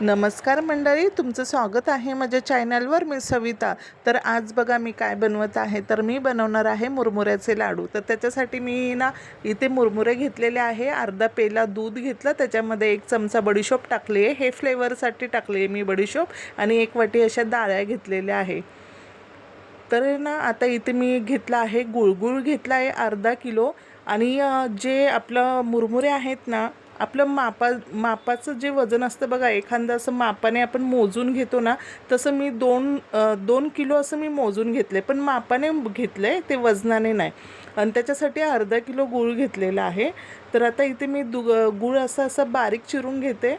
नमस्कार मंडळी तुमचं स्वागत आहे माझ्या चॅनलवर मी सविता. तर आज बघा मी काय बनवत आहे. तर मी बनवणार आहे मुरमुऱ्याचे लाडू. तर त्याच्यासाठी मी ना इथे मुरमुरे घेतलेले आहे. अर्धा पेला दूध घेतलं त्याच्यामध्ये एक चमचा बडीशोप टाकली आहे. हे फ्लेवरसाठी टाकली आहे मी बडीशोप आणि एक वाटी अशा डाळ्या घेतलेल्या आहे. तर ना आता इथे मी घेतला आहे गुळगुळ घेतला आहे अर्धा किलो. आणि जे आपलं मुरमुरे आहेत ना आपलं मापा मापाचं जे वजन असतं बघा एखादं असं मापाने आपण मोजून घेतो ना तसं मी दोन दोन किलो असं मी मोजून घेतले पण मापाने घेतलं आहे ते वजनाने नाही. आणि त्याच्यासाठी अर्धा किलो गूळ घेतलेला आहे. तर आता इथे मी दु गूळ असं असं बारीक चिरून घेते.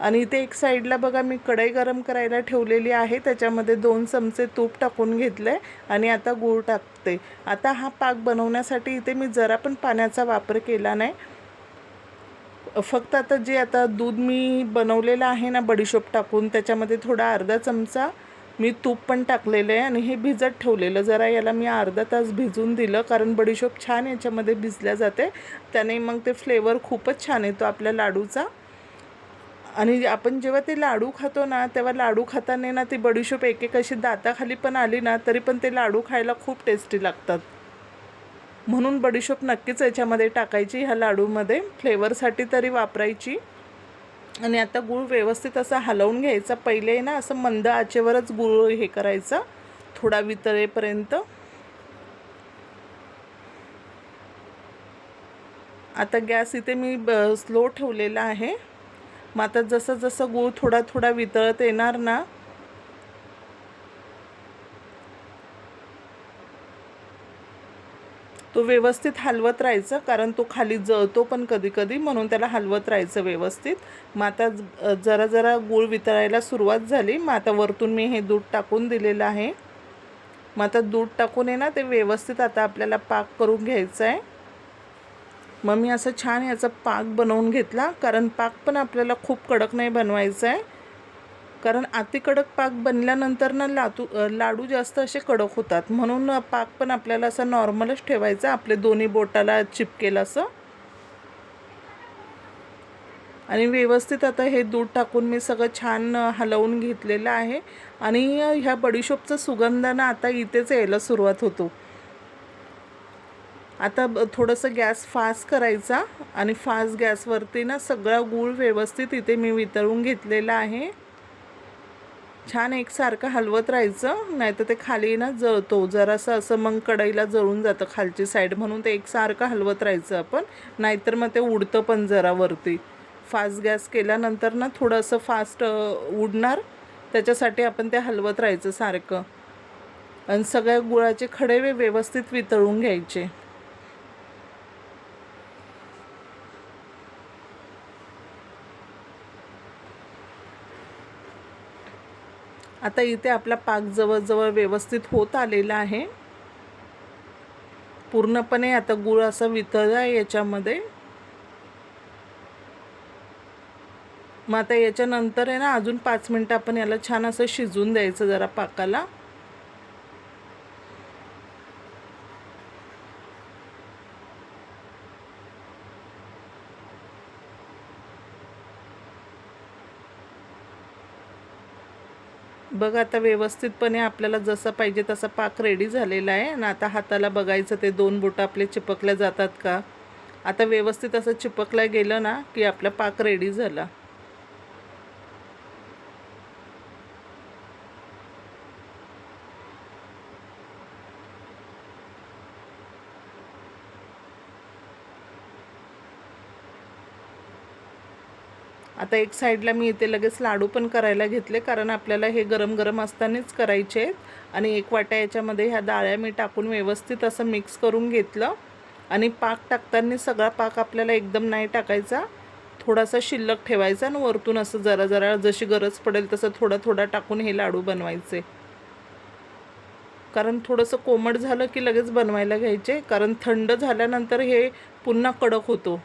आणि इथे एक साईडला बघा मी कढई गरम करायला ठेवलेली आहे. त्याच्यामध्ये दोन चमचे तूप टाकून घेतलं आहे आणि आता गूळ टाकते. आता हा पाक बनवण्यासाठी इथे मी जरा पण पाण्याचा वापर केला नाही. फक्त आता जे आता दूध मी बनवलेलं आहे ना बडीशोप टाकून त्याच्यामध्ये थोडा अर्धा चमचा मी तूप पण टाकलेलं आहे आणि हे भिजत ठेवलेलं. जरा याला मी अर्धा तास भिजून दिलं कारण बडीशोप छान याच्यामध्ये भिजल्या जाते. त्याने मग ते फ्लेवर खूपच छान येतो आपल्या लाडूचा. आणि आपण जेव्हा ते लाडू खातो ना तेव्हा लाडू खाताना ना ती बडीशोप एक एक अशी दाताखाली पण आली ना तरी पण ते लाडू खायला खूप टेस्टी लागतात. म्हणून बडीशोप नक्कीच याच्यामध्ये टाकायची ह्या लाडूमध्ये. फ्लेवरसाठी तरी वापरायची. आणि आता गूळ व्यवस्थित असा हलवून घ्यायचा. पहिले ना असं मंद आचेवरच गूळ हे करायचा. थोडा वितळेपर्यंत. आता गॅस इथे मी ब स्लो ठेवलेला आहे. मग आता जसं जसं गूळ थोडा थोडा वितळत येणार ना तो व्यवस्थित हलवत राहायचं कारण तो खाली जळतो पण कधी कधी म्हणून त्याला हलवत राहायचं व्यवस्थित. मग आता ज- जरा जरा गूळ वितळायला सुरुवात झाली. मग आता वरतून मी हे दूध टाकून दिलेलं आहे. मग आता दूध टाकून आहे ना ते व्यवस्थित आता आपल्याला पाक करून घ्यायचं आहे. मग मी असं छान याचा पाक बनवून घेतला कारण पाक पण आपल्याला खूप कडक नाही बनवायचा आहे. कारण अति कडक पाक बनल्यानंतर ना लातू लाडू जास्त असे कडक होतात. म्हणून पाक पण आपल्याला असं नॉर्मलच ठेवायचा आपले दोन्ही बोटाला चिपकेल असं. आणि व्यवस्थित आता हे दूध टाकून मी सगळं छान हलवून घेतलेलं आहे. आणि ह्या बडीशोपचा सुगंध ना आता इथेच यायला सुरुवात होतो. आता थोडंसं गॅस फास्ट करायचा. आणि फास्ट गॅसवरती ना सगळा गूळ व्यवस्थित इथे मी वितळून घेतलेला आहे. छान एकसारखं हलवत राहायचं नाही तर ते खाली ना जळतो. जरासं असं मग कढईला जळून जातं खालची साईड म्हणून ते एकसारखं हलवत राहायचं आपण. नाहीतर मग ते उडतं पण जरा वरती. फास्ट गॅस केल्यानंतर ना थोडंसं फास्ट उडणार. त्याच्यासाठी आपण ते हलवत राहायचं सारखं. आणि सगळ्या गुळाचे खडे वे व्यवस्थित वितळून घ्यायचे. आता इथे आपला पाक जवळजवळ व्यवस्थित होत आलेला आहे. पूर्णपणे आता गुळ असा वितळला आहे याच्यामध्ये. मग आता याच्यानंतर आहे ना अजून पाच मिनटं आपण याला छान असं शिजून द्यायचं जरा पाकाला. बघ आता व्यवस्थितपणे आपल्याला जसं पाहिजे तसा पाक रेडी झालेला आहे. आणि आता हाताला बघायचं ते दोन बोटं आपले चिपकल्या जातात का? आता व्यवस्थित असं चिपकलं गेलं ना की आपला पाक रेडी झाला. आता एक साईडला मी इथे लगेच लाडू पण करायला घेतले कारण आपल्याला हे गरम गरम असतानाच करायचे आहेत. आणि एक वाट्या याच्यामध्ये ह्या डाळ्या मी टाकून व्यवस्थित असं मिक्स करून घेतलं. आणि पाक टाकताना सगळा पाक आपल्याला एकदम नाही टाकायचा. थोडासा शिल्लक ठेवायचा आणि वरतून असं जरा जरा जशी गरज पडेल तसं थोडा थोडा टाकून हे लाडू बनवायचे. कारण थोडंसं कोमट झालं की लगेच बनवायला घ्यायचे कारण थंड झाल्यानंतर हे पुन्हा कडक होतो.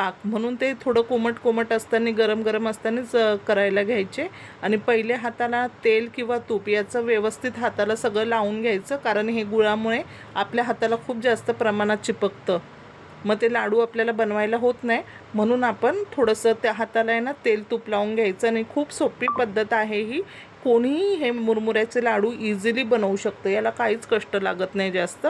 पाक. म्हणून ते थोडं कोमट कोमट असताना गरम गरम असतानाच करायला घ्यायचे. आणि पहिले हाताला तेल किंवा तूप याचं व्यवस्थित हाताला सगळं लावून घ्यायचं कारण हे गुळामुळे आपल्या हाताला खूप जास्त प्रमाणात चिपकतं. मग ते लाडू आपल्याला बनवायला होत नाही. म्हणून आपण थोडंसं त्या हाताला आहे ना तेल तूप लावून घ्यायचं. आणि खूप सोपी पद्धत आहे ही. कोणीही हे मुरमुऱ्याचे लाडू इझिली बनवू शकतं. याला काहीच कष्ट लागत नाही जास्त.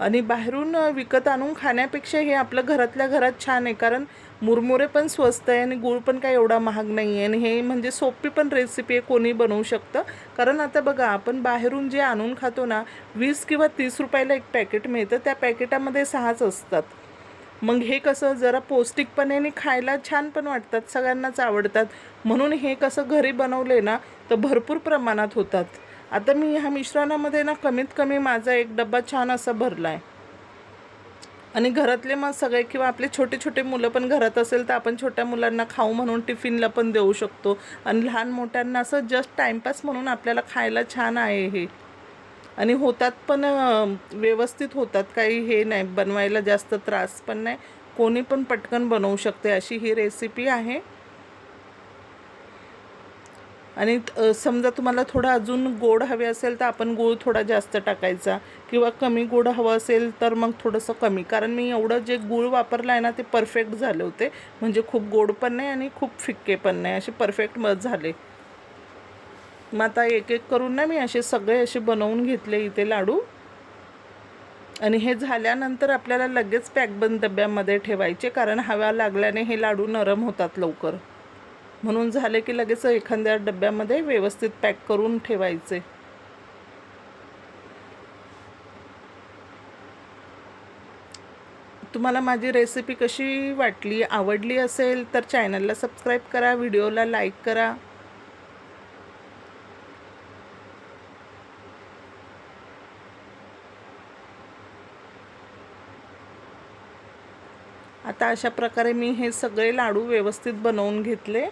आणि बाहेरून विकत आणून खाण्यापेक्षा हे आपलं घरातल्या घरात छान आहे. कारण मुरमुरे पण स्वस्त आहे आणि गूळ पण काय एवढा महाग नाही आहे. आणि हे म्हणजे सोपी पण रेसिपी आहे कोणी बनवू शकतं. कारण आता बघा आपण बाहेरून जे आणून खातो ना वीस किंवा तीस रुपयाला एक पॅकेट मिळतं. त्या पॅकेटामध्ये सहाच असतात. मग हे कसं जरा पौष्टिकपणे आणि खायला छान पण वाटतात सगळ्यांनाच आवडतात. म्हणून हे कसं घरी बनवले ना तर भरपूर प्रमाणात होतात. आता मी ह्या मिश्रणामध्ये ना कमीत कमी माझा एक डब्बा छान असा भरला आहे आणि घरातले मग सगळे किंवा आपले छोटे छोटे मुलं पण घरात असेल तर आपण छोट्या मुलांना खाऊ म्हणून टिफिनला पण देऊ शकतो. आणि लहान मोठ्यांना असं जस्ट टाईमपास म्हणून आपल्याला खायला छान आहे हे. आणि होतात पण व्यवस्थित होतात. काही हे नाही बनवायला जास्त त्रास पण नाही. कोणी पण पटकन बनवू शकते अशी ही रेसिपी आहे. आणि समजा तुम्हाला थोडं अजून गोड हवे असेल तर आपण गूळ थोडा जास्त टाकायचा किंवा कमी गोड हवं असेल तर मग थोडंसं कमी. कारण मी एवढं जे गूळ वापरलं आहे ना ते परफेक्ट झाले होते. म्हणजे खूप गोड पण नाही आणि खूप फिक्के पण नाही. असे परफेक्ट मत झाले. मग आता एक एक करून ना मी असे सगळे असे बनवून घेतले इथे लाडू. आणि हे झाल्यानंतर आपल्याला लगेच पॅकबंद डब्यामध्ये ठेवायचे कारण हवा लागल्याने हे लाडू नरम होतात लवकर. म्हणून झाले की लगेच एखाद्या डब्यामध्ये व्यवस्थित पॅक करून ठेवायचे. तुम्हाला माझी रेसिपी कशी वाटली आवडली असेल तर चॅनलला सबस्क्राईब करा व्हिडिओला लाईक करा. आता अशा प्रकारे मी हे सगळे लाडू व्यवस्थित बनवून घेतले.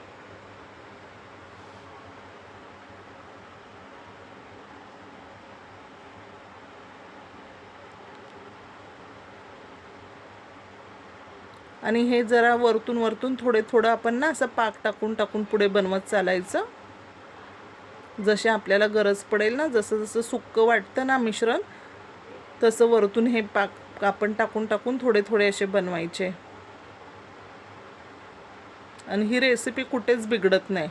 आणि हे जरा वरतून वरतून थोडे थोडं आपण ना असं पाक टाकून टाकून पुढे बनवत चालायचं. जसे आपल्याला गरज पडेल ना जसं जसं सुक्कं वाटतं ना मिश्रण तसं वरतून हे पाक आपण टाकून टाकून थोडे थोडे असे बनवायचे. आणि ही रेसिपी कुठेच बिघडत नाही.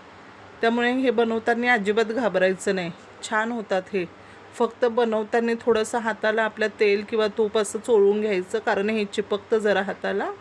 त्यामुळे हे बनवताना अजिबात घाबरायचं नाही. छान होतात हे. फक्त बनवताना थोडंसं हाताला आपल्या तेल किंवा तूप असं चोळून घ्यायचं कारण हे चिपकतं जरा हाताला.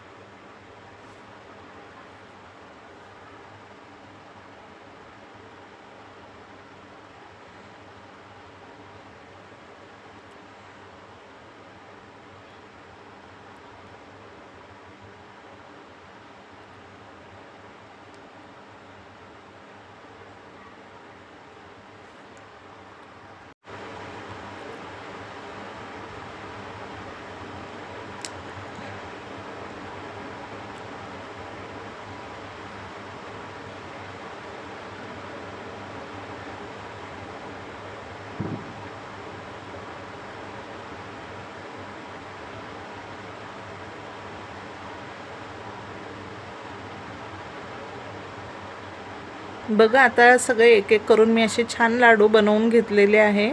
बघा आता सगळे एक एक करून मी असे छान लाडू बनवून घेतलेले आहे.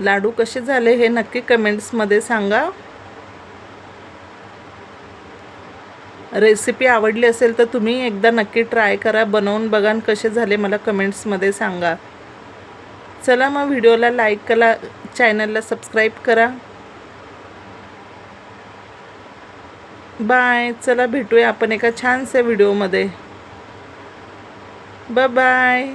लाडू कसे झाले हे नक्की कमेंट्समध्ये सांगा. रेसिपी आवडली असेल तर तुम्ही एकदा नक्की ट्राय करा बनवून बघा कसे झाले मला कमेंट्समध्ये सांगा. चला मग व्हिडिओला लाईक करा चॅनलला सबस्क्राईब करा. बाय. चला भेटूया आपण एका छानशा व्हिडिओमध्ये. Bye bye